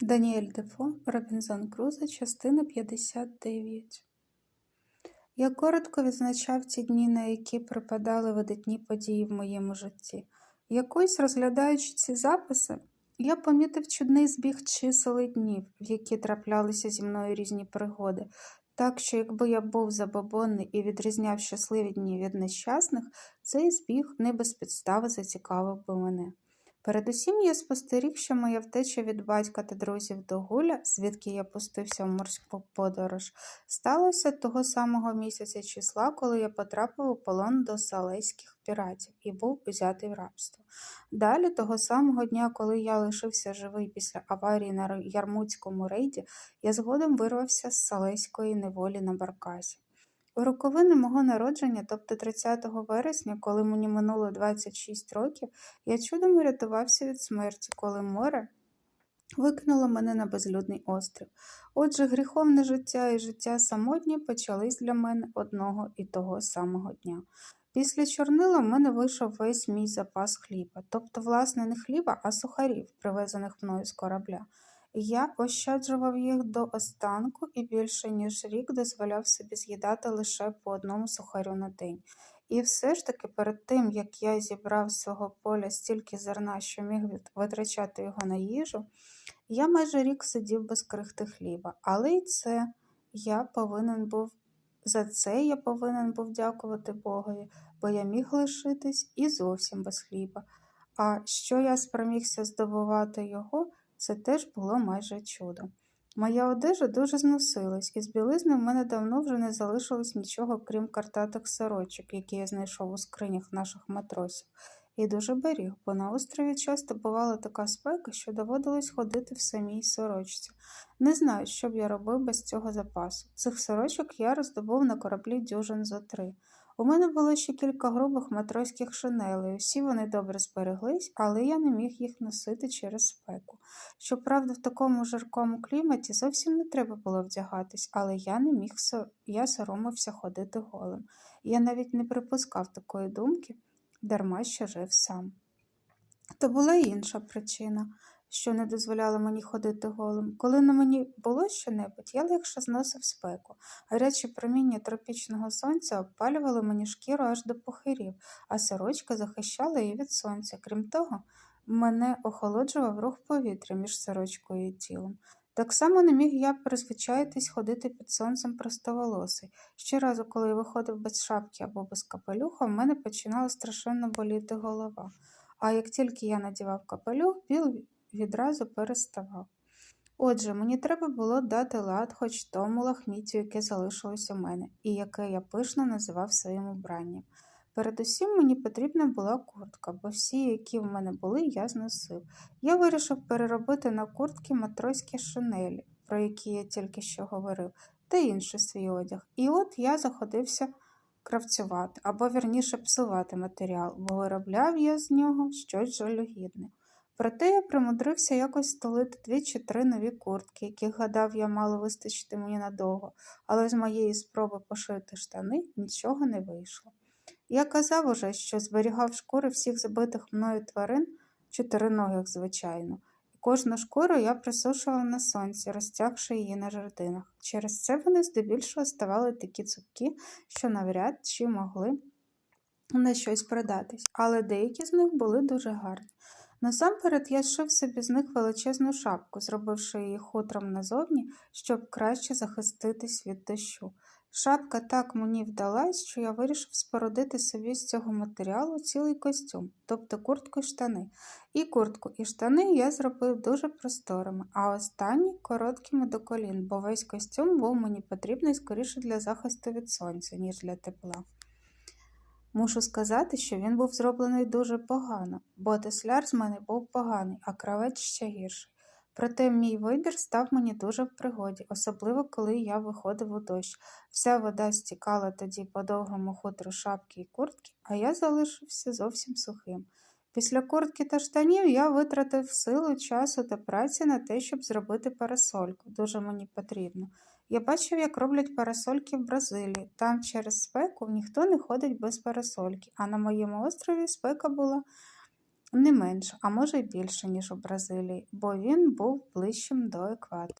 Даніель Дефо, Робінзон Крузо, частина 59. Я коротко відзначав ті дні, на які припадали видатні події в моєму житті. Якось, розглядаючи ці записи, я помітив чудний збіг чисел і днів, в які траплялися зі мною різні пригоди, так що, якби я був забобонний і відрізняв щасливі дні від нещасних, цей збіг не без підстави зацікавив би мене. Передусім я спостеріг, що моя втеча від батька та друзів до Гуля, звідки я пустився в морську подорож, сталося того самого місяця числа, коли я потрапив у полон до салейських піратів і був узятий в рабство. Далі, того самого дня, коли я лишився живий після аварії на Ярмутському рейді, я згодом вирвався з салейської неволі на Баркасі. У роковини мого народження, тобто 30 вересня, коли мені минуло 26 років, я чудом урятувався від смерті, коли море викинуло мене на безлюдний острів. Отже, гріховне життя і життя самотнє почались для мене одного і того самого дня. Після чорнила в мене вийшов весь мій запас хліба, тобто, власне, не хліба, а сухарів, привезених мною з корабля. Я ощаджував їх до останку і більше ніж рік дозволяв собі з'їдати лише по одному сухарю на день. І все ж таки, перед тим, як я зібрав з свого поля стільки зерна, що міг витрачати його на їжу, я майже рік сидів без крихти хліба. Але й це я повинен був за це я повинен був дякувати Богові, бо я міг лишитись і зовсім без хліба. А що я спромігся здобувати його? Це теж було майже чудо. Моя одежа дуже зносилась, і з білизни в мене давно вже не залишилось нічого, крім картатих сорочок, які я знайшов у скринях наших матросів, і дуже беріг, бо на острові часто бувала така спека, що доводилось ходити в самій сорочці. Не знаю, що б я робив без цього запасу. Цих сорочок я роздобув на кораблі дюжин за три. У мене було ще кілька грубих матроських шинелей, усі вони добре збереглись, але я не міг їх носити через спеку. Щоправда, в такому жаркому кліматі зовсім не треба було вдягатись, але я не міг я соромився ходити голим. Я навіть не припускав такої думки, дарма що жив сам. То була інша причина що не дозволяло мені ходити голим. Коли на мені було що-небудь, я легше зносив спеку. Гаряче проміння тропічного сонця обпалювало мені шкіру аж до похирів, а сорочка захищала її від сонця. Крім того, мене охолоджував рух повітря між сорочкою і тілом. Так само не міг я призвичаїтись ходити під сонцем простоволосий. Щоразу, коли я виходив без шапки або без капелюха, в мене починала страшенно боліти голова. А як тільки я надівав капелюх, біл відразу переставав. Отже, мені треба було дати лад хоч тому лахміттю, яке залишилось у мене, і яке я пишно називав своїм убранням. Передусім мені потрібна була куртка, бо всі, які в мене були, я зносив. Я вирішив переробити на куртки матроські шинелі, про які я тільки що говорив, та інший свій одяг. І от я заходився кравцювати або вірніше псувати матеріал, бо виробляв я з нього щось жалюгідне. Проте я примудрився якось столити дві чи три нові куртки, яких, гадав, я мало вистачити мені надовго, але з моєї спроби пошити штани нічого не вийшло. Я казав уже, що зберігав шкури всіх забитих мною тварин, чотириногих, звичайно, і кожну шкуру я присушував на сонці, розтягши її на жердинах. Через це вони здебільшого ставали такі цупкі, що навряд чи могли на щось продатись, але деякі з них були дуже гарні. Насамперед я зшив собі з них величезну шапку, зробивши її хутром назовні, щоб краще захиститись від дощу. Шапка так мені вдалась, що я вирішив спорудити собі з цього матеріалу цілий костюм, тобто куртку і штани. І куртку і штани я зробив дуже просторими, а останні короткими до колін, бо весь костюм був мені потрібний скоріше для захисту від сонця, ніж для тепла. Мушу сказати, що він був зроблений дуже погано, бо тесляр з мене був поганий, а кравець ще гірший. Проте мій вибір став мені дуже в пригоді, особливо коли я виходив у дощ. Вся вода стікала тоді по довгому хутру шапки і куртки, а я залишився зовсім сухим. Після куртки та штанів я витратив силу, часу та праці на те, щоб зробити парасольку. Дуже мені потрібно. Я бачив, як роблять парасольки в Бразилії. Там через спеку ніхто не ходить без парасольки, а на моєму острові спека була Не менш, а може й більше, ніж у Бразилії, бо він був ближчим до екватору.